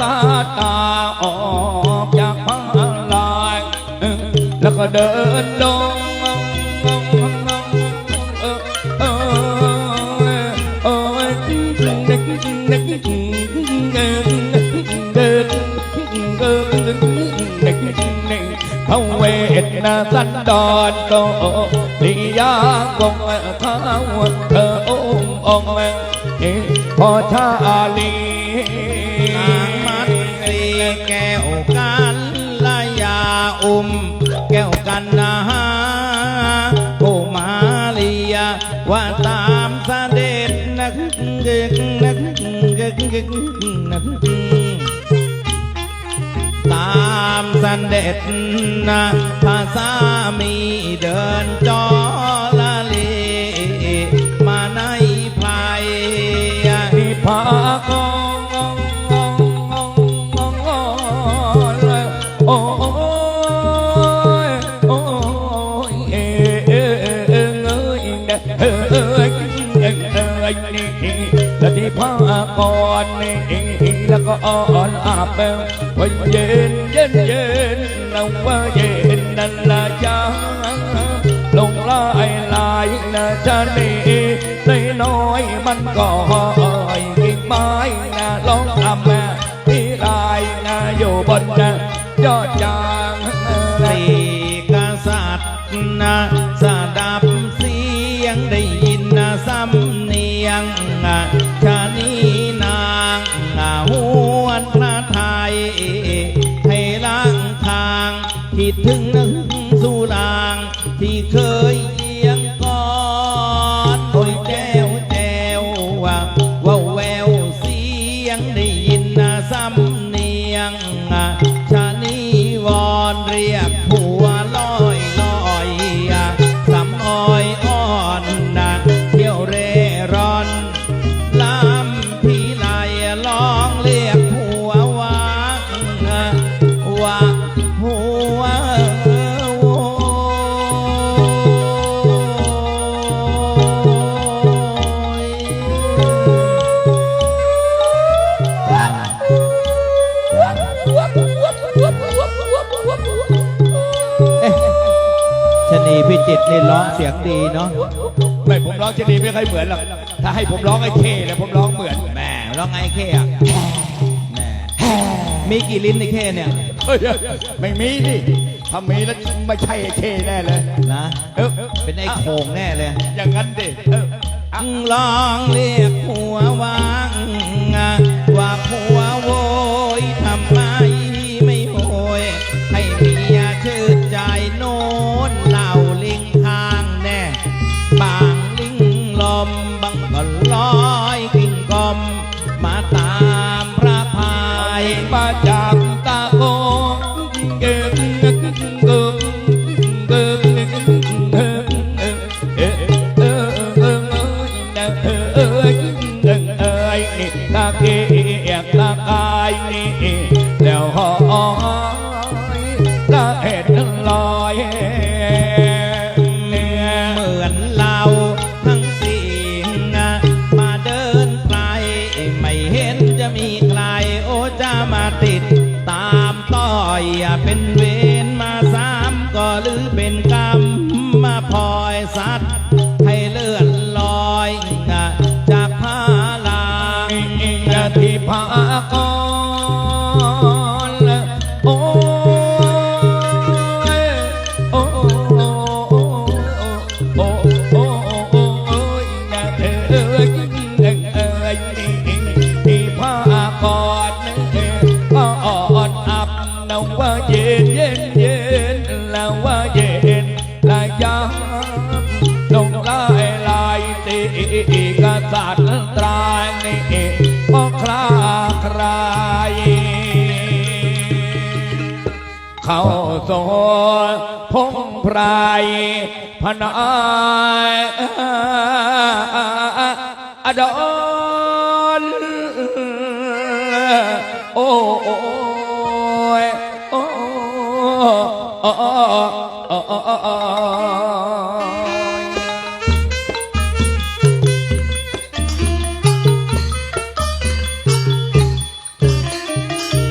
ตาตาออกจากพังลายแล้วก็เดินลงเขาเวทนาสันดอนโตลียากงท้าวเธอองค์องค์พอชาลี เกกนักเกกเกกนักตามเด็จนะภาษามีเดินจอ นี่แล้ที่พากรนี่แล้วก็อ่อนอาบวันเย็นเย็นเย็นน้ำว่าเย็นนั่นละจ้าลงลายลายนะจะนีได้น้อยมันก็หอยกิ่งไม้นะลองทำแม่ที่ลายนะอยู่บนนะยอดยางสี่กษัตริย์นะสดับเสียงได้ยินนะสำ งชานีนางอะหวนพระไทยให้ล้างทางคิดถึงนึงสุรางที่เคยเยียงก่อนโอยแจ้วแจ้วว่าว่าแววเสียงดี รนี่ร้องเสียงดีเนาะไม่ผมร้องจะดีไม่ค่อยเหมือนหรอกถ้าให้ผมร้องไอ้เคเลยผมร้องเหมือนแหม่ร้องไงเข้อะแหม่มีกี่ลิ้นในเข้เนี่ยเฮ้ยไม่มีดิถ้ามีแล้วไม่ใช่ไอ้เคแน่เลยนะเออเป็นไอ้โขงแน่เลย อย่างนั้นดิเอออะลองเรียก มาจากตาโกเกิงเกินเกินเกินเออเออเออเออเออเออเออเออนี่ตาเกียกตากายนี่แล้วหอยตาเห็ดลอย มาติดตามต่อยเป็นเว กษัตริย์ตรายนี่ก็คลาคลายเข้าโซพงไพรพนายอดอนโอ้โอ้ยโอ้โอ้โอ้โอ้